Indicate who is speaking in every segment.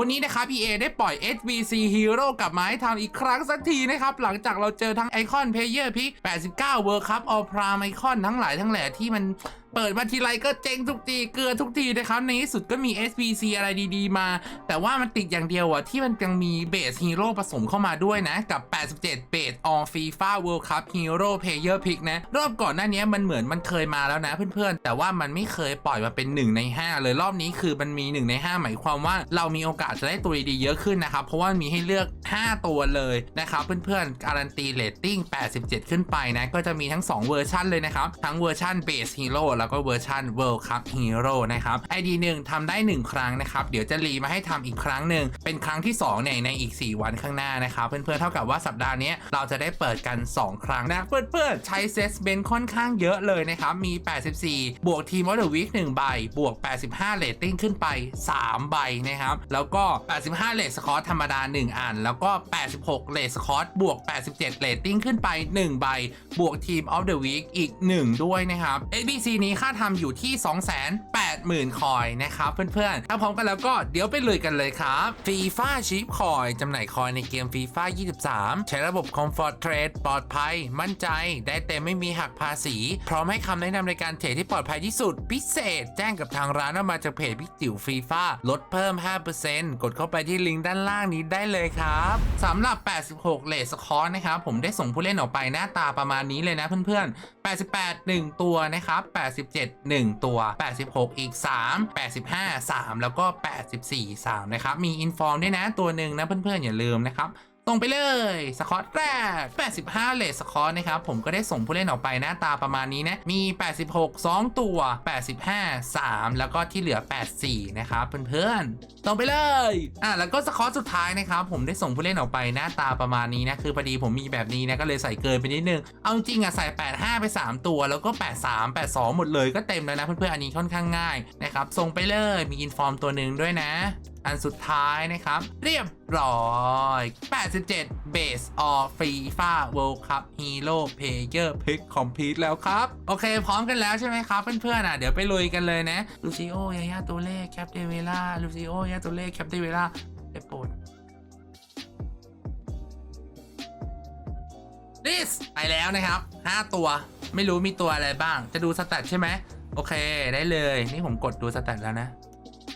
Speaker 1: วันนี้นะครับ EA ได้ปล่อย HBC Hero กลับมาให้ทำอีกครั้งสักทีนะครับ หลังจากเราเจอทั้งไอคอนเพลเยอร์พิก89 World Cup All Prime ไอคอนทั้งหลายทั้งแหล่ที่มัน เปิดมาทีไรก็เจ๊งทุกทีเกลือทุกทีนะครับในที่สุดก็มี SBC อะไรดีๆ มา แต่ว่ามันติดอย่างเดียวอะที่มันยังมีเบสฮีโร่ผสมเข้ามาด้วยนะ กับ 87 เบส All FIFA World Cup Hero Player Pick นะ รอบก่อนหน้านี้มันเหมือนมันเคยมาแล้วนะเพื่อนๆ แต่ว่ามันไม่เคยปล่อยมาเป็น 1 ใน 5 เลยรอบนี้คือมันมี 1 ใน 5 หมายความว่าเรามีโอกาสจะได้ตัวดีๆเยอะขึ้นนะครับ เพราะว่ามีให้เลือก 5 ตัวเลยนะครับเพื่อนๆการันตีเรตติ้ง 87 ขึ้นไปนะก็จะมีทั้ง 2 เวอร์ชันเลยนะครับทั้งเวอร์ชัน Base Hero แล้วก็เวอร์ชัน World Cup Hero นะครับ ID 1ทำได้ 1 ครั้งนะครับ เดี๋ยวจะรีมาให้ทำอีกครั้งหนึ่ง เป็นครั้งที่2เนี่ยในอีก 4 วันข้างหน้านะครับเพื่อนๆเท่ากับว่าสัปดาห์นี้เราจะได้เปิดกัน 2 ครั้งนะเพื่อนๆใช้เซสเบนค่อนข้างเยอะเลยนะครับ มี 84 บวกทีมออเดอร์วิก1ใบบวก 85เรตติ้งขึ้นไป 3 ใบนะครับแล้วก็ 85เรตสคอร์ธรรมดา 1 อัน แล้วก็ 86เรตสคอร์บวก 87เรตติ้งขึ้นไป 1 ใบ บวกทีมออฟเดอะวีคอีก 1 ด้วยนะครับ ABC นี้นี้ค่าทำอยู่ที่ 2 8 80,000 คอยนะครับเพื่อนๆถ้าพร้อมกันแล้วก็เดี๋ยวไปเลยกันเลยครับฟีฟ่าชิปคอยจำหน่ายคอยในเกมฟีฟ่า23 ใช้ระบบ Comfort Trade ปลอดภัย มั่นใจ ได้เต็มไม่มีหักภาษี พร้อมให้คำแนะนำในการเทรดที่ปลอดภัยที่สุด พิเศษ แจ้งกับทางร้านว่ามาจากเพจพี่จิ๋วฟีฟ่าลดเพิ่ม 5%กดเข้าไปที่ลิงก์ด้านล่างนี้ได้เลยครับสำหรับ 86 เลสคอร์นะครับผมได้ส่งผู้เล่นออกไปหน้าตาประมาณนี้เลยนะเพื่อนๆ 88 1 ตัวนะครับ 87 1 ตัว 86 อีีก 3 85 3 แล้วก็ 84 3 นะครับ มีอินฟอร์มด้วยนะตัวหนึ่งนะเพื่อนๆ อย่าลืมนะครับ ส่งไปเลยสคอตแรก 85 เลสสคอตนะครับ ผมก็ได้ส่งผู้เล่นออกไปหน้าตาประมาณนี้นะ มี 86 2 ตัว 85 3 แล้วก็ที่เหลือ 84 นะครับเพื่อนๆส่งไปเลย อะแล้วก็สคอตสุดท้ายนะครับ ผมได้ส่งผู้เล่นออกไปหน้าตาประมาณนี้นะ คือพอดีผมมีแบบนี้นะ ก็เลยใส่เกินไปนิดนึง เอาจริงอะใส่ 85 ไป 3 ตัว แล้วก็ 83 82 หมดเลยก็เต็มแล้วนะเพื่อนๆอันนี้ค่อนข้างง่ายนะครับส่งไปเลยมีอินฟอร์มตัวหนึ่งด้วยนะ อันสุดท้ายนะครับ เรียบร้อย 87 Base of FIFA World Cup Hero Player Pick Complete แล้วครับ โอเค พร้อมกันแล้วใช่ไหมครับ เพื่อนๆอะ เดี๋ยวไปลุยกันเลยนะลูซิโอยายาตัวเลขแคปเดเวล่าลูซิโอยาตัวเลขแคปเดเวล่าได้โปรดลิสไปแล้วนะครับ 5 ตัวไม่รู้มีตัวอะไรบ้างจะดูสแตทใช่ไหมโอเคได้เลย นี่ผมกดดูสแตทแล้วนะ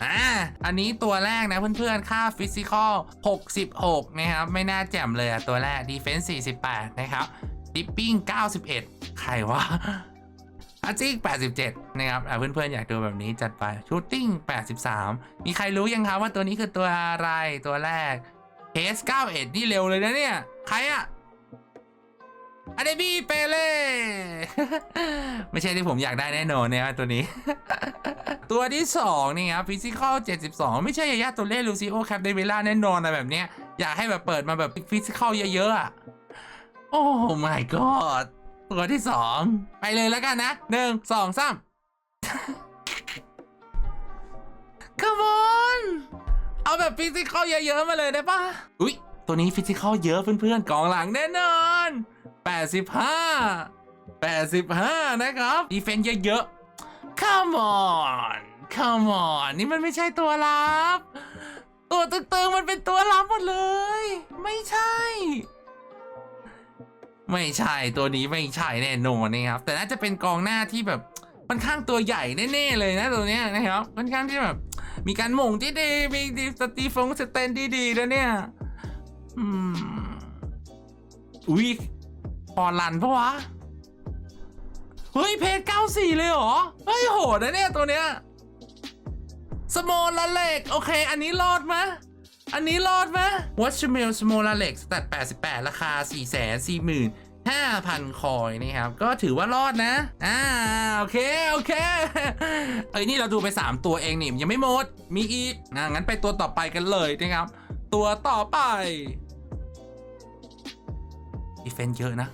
Speaker 1: อ่าอันนี้ตัวแรกนะเพื่อนๆ ค่าฟิสิกอล66 นะครับ ไม่น่าแจ่มเลยอะตัวแรกดีเฟนส์48 นะครับดิปปิ้ง91 ใครวะอาจิก87 นะครับอะเพื่อนๆ อยากดูแบบนี้จัดไปชูตติ้ง83 มีใครรู้ยังครับว่าตัวนี้คือตัวอะไรตัวแรกเ s 91 นี่เร็วเลยนะเนี่ย ใครอะ อเดบี้เปเล่ไม่ใช่ที่ผมอยากได้แน่นอนนะครับตัวนี้ ตัวที่ 2 นี่ครับฟิสิกอล72 ไม่ใช่ยายาตัวเล่ลูซิโอแคปเดเวล่าแน่นอนนะแบบเนี้ย อยากให้แบบเปิดมาแบบฟิสิกอลเยอะๆอะโอ้ my god ตัวที่ 2 ไปเลยแล้วกันนะหนึ่งสองสาม Come on เอาแบบฟิสิกอลเยอะๆมาเลยได้ปะอุ๊ย ตัวนี้ฟิสิกอลเยอะเพื่อนๆกองหลังแน่นอน 85 85 นะครับ ดีเฟนต์เยอะ ๆ Come on Come on นี่มันไม่ใช่ตัวลับ ตัวตึงๆ มันเป็นตัวลับหมดเลย ไม่ใช่ ไม่ใช่ตัวนี้ไม่ใช่แน่นอนนะครับ แต่น่าจะเป็นกองหน้าที่แบบค่อนข้างตัวใหญ่แน่ๆเลยนะตัวเนี้ยนะครับค่อนข้างที่แบบมีการหม่งที่ดีมีดีสตีฟงสเตนที่ดีแล้วเนี่ย อืมอุ้ย พอลันปะวะ เฮ้ย เพจ94เลยเหรอ เฮ้ย โหดนะเนี่ย ตัวเนี้ย สโมลาเล็ก โอเค อันนี้รอดไหมะ อันนี้รอดไหมวัชเมลสโมลาเล็กสแตท88ราคา4 4 4 5,000 คอยนะครับ ก็ถือว่ารอดนะ อ่า โอเค โอเค เอ้ย นี่เราดูไป 3 ตัวเองนี่ยังไม่หมด มีอีกนะงั้นไปตัวต่อไปกันเลยนะครับ ตัวต่อไปดีเฟนเยอะนะ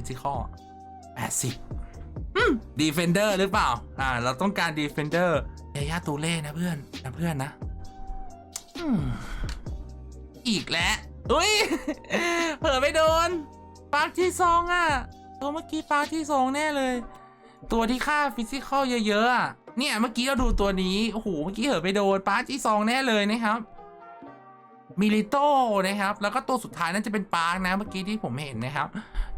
Speaker 1: ฟิสิกอล80ดีเฟนเดอร์หรือเปล่า อ่า เราต้องการดีเฟนเดอร์ยายาตูเล่นะเพื่อนนะเพื่อนนะอืมอีกแล้วอุ้ยเผลอไปโดนปาร์คที่สองอะ ตัวเมื่อกี้ปาร์คที่สองแน่เลย ตัวที่ค่าฟิสิกอลเยอะๆอะเนี่ยเมื่อกี้เราดูตัวนี้โอ้โหเมื่อกี้เหอะไปโดนปาร์คที่สองแน่เลยนะครับมิลิโตนะครับ แล้วก็ตัวสุดท้ายน่าจะเป็นปาร์กนะเมื่อกี้ที่ผมเห็นนะครับ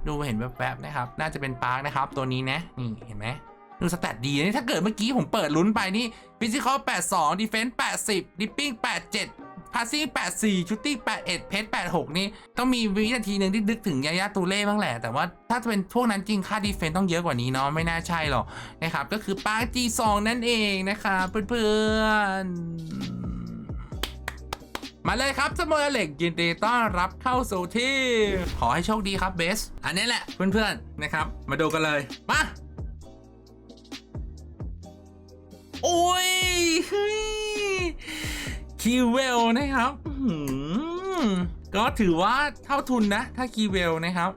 Speaker 1: ดูเห็นแวบๆนะครับ น่าจะเป็นปาร์กนะครับ ตัวนี้นะ นี่เห็นไหมดูสแตทดีนะถ้าเกิดเมื่อกี้ผมเปิดลุ้นไปนี่ฟิสิกอล82ดีเฟนส์80ดิปปิ้ง87พาสซิ่ง84ชูตติ้ง81เพช86 นี่ ต้องมีวินาทีหนึ่งที่นึกถึงยายาตูเล่บ้างแหละ แต่ว่าถ้าจะเป็นพวกนั้นจริงค่าดีเฟนส์ต้องเยอะกว่านี้เนาะไม่น่าใช่หรอกนะครับ ก็คือปาร์ก G2 นั่นเองนะครับเพื่อนๆ มาเลยครับสโมอเล็กยินดีต้อนรับเข้าสู่ที่ขอให้โชคดีครับเบส อันนี้แหละเพื่อนๆนะครับ มาดูกันเลย มา โอ้ยคีเวลนะครับหือก็ถือว่าเท่าทุนนะ ถ้าคีเวลนะครับ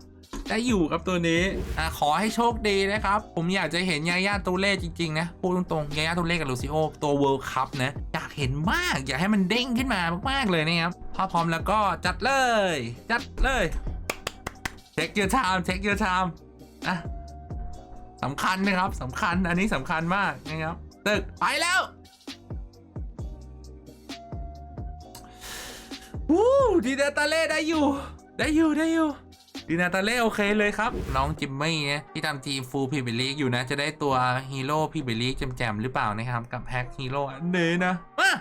Speaker 1: ได้อยู่กับตัวนี้อะขอให้โชคดีนะครับ ผมอยากจะเห็นยาย่าตูเล่จริงๆนะพูดตรงๆยาย่าตูเล่กับลูซิโอตัวเวิลด์คัพนะอยากเห็นมากอยากให้มันเด้งขึ้นมามากๆเลยนะครับถ้าพร้อมแล้วก็จัดเลย จัดเลยเทค your time เทค your time อะสำคัญนะครับสำคัญอันนี้สำคัญมากนะครับตึกไปแล้ววู้ดีนาตาเล่ได้อยู่ ได้อยู่ได้อยู่ ดีนาตาเล่โอเคเลยครับ น้องจิมมี่ที่ทำทีมฟูลพรีเบลีกอยู่นะ จะได้ตัวฮีโร่พรีเบลีกแจมๆหรือเปล่านะครับ กับแฮกฮีโร่อันนี้นะมา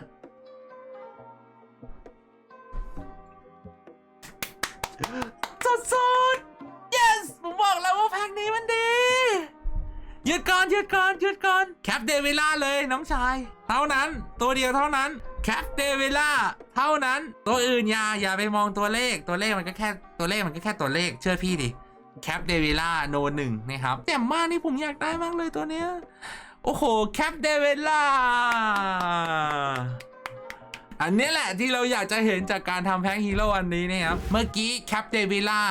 Speaker 1: สดสดๆ yes ผมบอกแล้วว่าแพ็กนี้มันดี ยุดก่อนหยุดก่อนหยุดก่อนแคปเดวิล่าเลยน้องชาย เท่านั้น ตัวเดียวเท่านั้นแคปเดวิล่าเท่านั้น ตัวอื่นอย่าอย่าไปมองตัวเลขตัวเลขมันก็แค่ตัวเลขมันก็แค่ตัวเลขเชื่อพี่ดิแคปเดวิล่าโนหนึ่งนะครับแต่มากนี่ผมอยากได้มากเลยตัวเนี้ยโอ้โหแคปเดวิล่าอันนี้แหละที่เราอยากจะเห็นจากการทำแพ็คฮีโร่อันนี้นะครับเมื่อกี้แคปเดวิล่า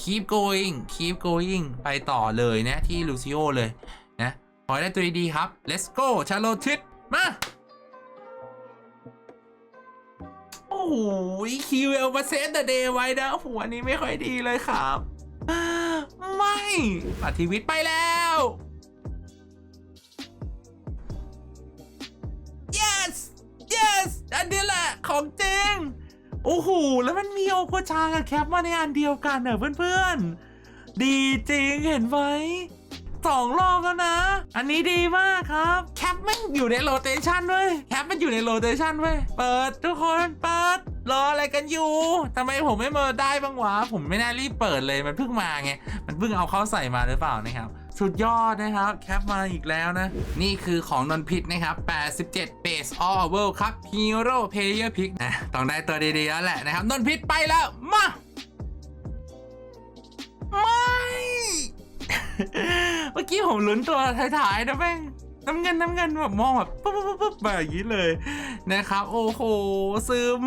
Speaker 1: keep going keep going ไปต่อเลยนะ ที่ลูซิโอเลยนะ ขอได้ตัวดีครับ let's go ชาโลทิตมา โอ้โหคิวเอลมาเซตเดเดย์ไว้นะโอ้โหอันนี้ไม่ค่อยดีเลยครับ ไม่ปฏิวิทย์ไปแล้ว yes yes อันนี้แหละของจริง โอ้โห แล้วมันมีโอโคชากับแคปมาในอันเดียวกันเนอะเพื่อนๆ ดีจริงเห็นไหมสองรอบแล้วนะ อันนี้ดีมากครับ แคปมันอยู่ในโรเตชันด้วยแคปมันอยู่ในโรเตชันด้วยเปิดทุกคนเปิด รออะไรกันอยู่ ทำไมผมไม่มาได้บ้างวะ ผมไม่น่ารีบเปิดเลย มันเพิ่งมาไง มันเพิ่งเอาเข้าใส่มาหรือเปล่านะครับ สุดยอดนะครับ แคปมาอีกแล้วนะ นี่คือของนนพิษนะครับ 87 Base All World ครับ Hero Player Pick นะต้องได้ตัวดีๆแล้วแหละนะครับ นนพิษไปแล้ว มา ไม่ เมื่อกี้ผมลุ้นตัวท้ายๆนะแม่งน้ำเงินน้ำเงินแบบมองแบบปุ๊บปุ๊บปุ๊บแบบอย่างนี้เลยนะครับ โอ้โห ซึม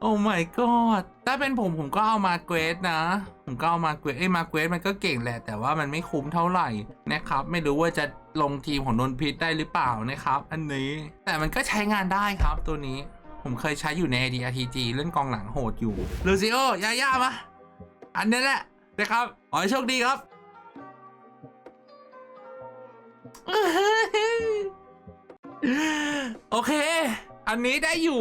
Speaker 1: โอ้ my god ถ้าเป็นผมผมก็เอามาเกรดนะ ผมก็เอามาเกรดเอ้ยมาเกรดมันก็เก่งแหละ แต่ว่ามันไม่คุ้มเท่าไหร่นะครับ ไม่รู้ว่าจะลงทีมของนนพิษได้หรือเปล่านะครับ อันนี้แต่มันก็ใช้งานได้ครับตัวนี้ผมเคยใช้อยู่ใน DRTG เล่นกองหลังโหดอยู่ลูซิโอยาย่ามา อันนี้แหละนะครับขอให้โชคดีครับโอเค อันนี้ได้อยู่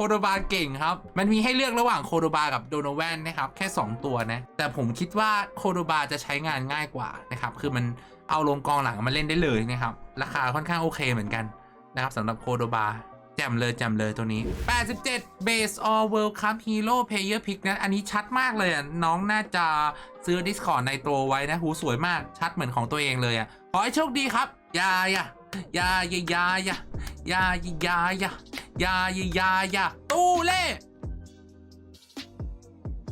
Speaker 1: โคโดบาเก่งครับ มันมีให้เลือกระหว่างโคโดบากับโดโนแวนนะครับ แค่ 2 ตัวนะ แต่ผมคิดว่าโคโดบาจะใช้งานง่ายกว่านะครับ คือมันเอาลงกองหลังมาเล่นได้เลยนะครับ ราคาค่อนข้างโอเคเหมือนกันนะครับสำหรับโคโดบาแจมเลยแจมเลยตัวนี้ 87 Base All World Cup Hero Player Pick นะอันนี้ชัดมากเลยอะ น้องน่าจะซื้อ Discord ในตัวไว้นะ หูสวยมาก ชัดเหมือนของตัวเองเลยอะ ขอให้โชคดีครับ ยาอย่า ยายายายายายายายายายายาตู้เล่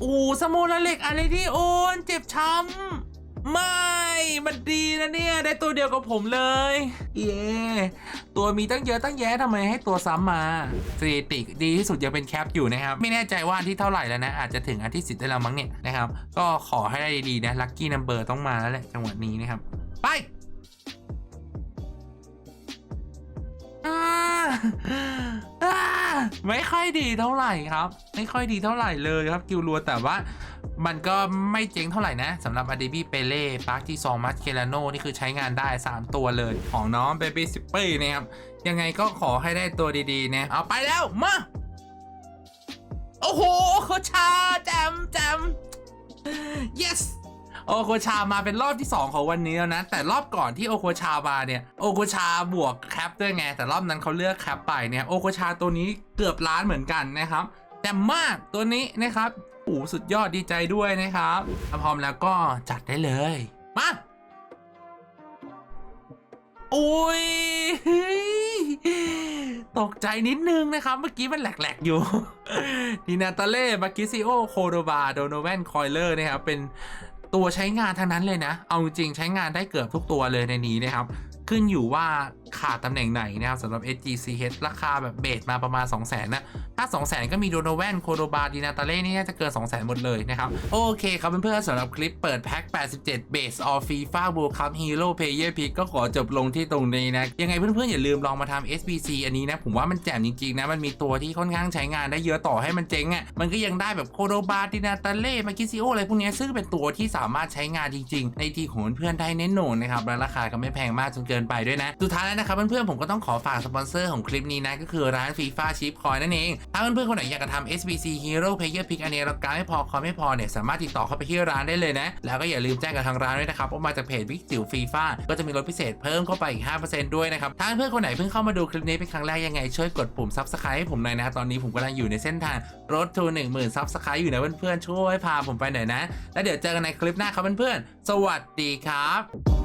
Speaker 1: อูสโมนาเล็กอะไรที่โอนเจ็บช้ำไม่ มันดีนะเนี่ย ได้ตัวเดียวกับผมเลย เย้ตัวมีตั้งเยอะตั้งแยะทำไมให้ตัวซ้ำมาสถิติดีที่สุดยังเป็นแคปอยู่นะครับ ไม่แน่ใจว่าอันที่เท่าไหร่แล้วนะ อาจจะถึงอันที่สิบได้แล้วมั้งเนี่ยนะครับ ก็ขอให้ได้ดีๆนะ ลัคกี้นัมเบอร์ต้องมาแล้วแหละจังหวะนี้นะครับ ไป ไม่ค่อยดีเท่าไหร่ครับ ไม่ค่อยดีเท่าไหร่เลยครับกิวรัวแต่ว่ามันก็ไม่เจ๊งเท่าไหร่นะสำหรับอ d ดบี้เปเล่ปาร์คที่ซองมัสเคลาโนนี่คือใช้งานได้ 3 ตัวเลย ของน้องเบบี้ซิปปี้นะครับ ยังไงก็ขอให้ได้ตัวดีๆนะเอาไปแล้ว มา โอ้โหโคชาแจมแจม yes โอโคชามาเป็นรอบที่ 2 ของวันนี้แล้วนะ แต่รอบก่อนที่โอโคชามาเนี่ยโอโคชาบวกแคปด้วยไง แต่รอบนั้นเขาเลือกแคปไปเนี่ยโอโคชาตัวนี้เกือบล้านเหมือนกันนะครับ แต่มากตัวนี้นะครับโอ้สุดยอดดีใจด้วยนะครับถ้าพร้อมแล้วก็จัดได้เลย มาโอ้ยตกใจนิดนึงนะครับ เมื่อกี้มันแหลก ๆ อยู่ดีนาตาเล่บากิซิโอ โคโดบา โดโนแวนคอยเลอร์นะครับ เป็น ตัวใช้งานทั้งนั้นเลยนะ เอาจริงใช้งานได้เกือบทุกตัวเลยในนี้นะครับ ขึ้นอยู่ว่าขาดตำแหน่งไหนนะครับสำหรับ SGCH ราคาแบบเบสมาประมาณ 2 0 0 0 0นนะถ้า 2 0 0 0 0 0 ก็มีโดโนแวนโคโดบาดินาตาเล่นี่น่าจะเกิน 2 0 0 0 0 0 หมดเลยนะครับ โอเคครับเพื่อนๆสำหรับคลิปเปิดแพ็ค 87 Base of FIFA World Cup Hero Player Pick ก็ขอจบลงที่ตรงนี้นะ ยังไงเพื่อนๆ อย่าลืมลองมาทำ SBC อันนี้นะ ผมว่ามันแจ่มจริงๆนะ มันมีตัวที่ค่อนข้างใช้งานได้เยอะต่อให้มันเจ๊งอะมันก็ยังได้แบบโคโดบาดินาตาเล่มากิซิโออะไรพวกนี้ซึ่งเป็นตัวที่สามารถใช้งานจริง ๆ ในทีของเพื่อนๆได้แน่นอนนะครับและราคาก็ไม่แพงมากจนเกินไปด้วยนะสุดท้ายแล้วนะครับเพื่อนๆผมก็ต้องขอฝากสปอนเซอร์ของคลิปนี้นะก็คือร้าน FIFA Chip Coin นั่นเองถ้าเพื่อนๆคนไหนอยากจะทำ SBC Hero Player Pick อันนี้แล้วการไม่พอคอยไม่พอเนี่ยสามารถติดต่อเข้าไปที่ร้านได้เลยนะ แล้วก็อย่าลืมแจ้งกับทางร้านด้วยนะครับว่ามาจากเพจวิกจิ๋วฟีฟ่าก็จะมีลดพิเศษเพิ่มเข้าไปอีก 5%ด้วยนะครับถ้าเพื่อนๆคนไหนเพิ่งเข้ามาดูคลิปนี้เป็นครั้งแรกยังไงช่วยกดปุ่ม Subscribe ให้ผมหน่อยนะตอนนี้ผมกำลังอยู่ในเส้นทางรถทู10,000 Subscribe อยู่นะเพื่อนๆช่วยพาผมไปหน่อยนะ แล้วเดี๋ยวเจอกันในคลิปหน้าครับเพื่อนๆสวัสดีครับ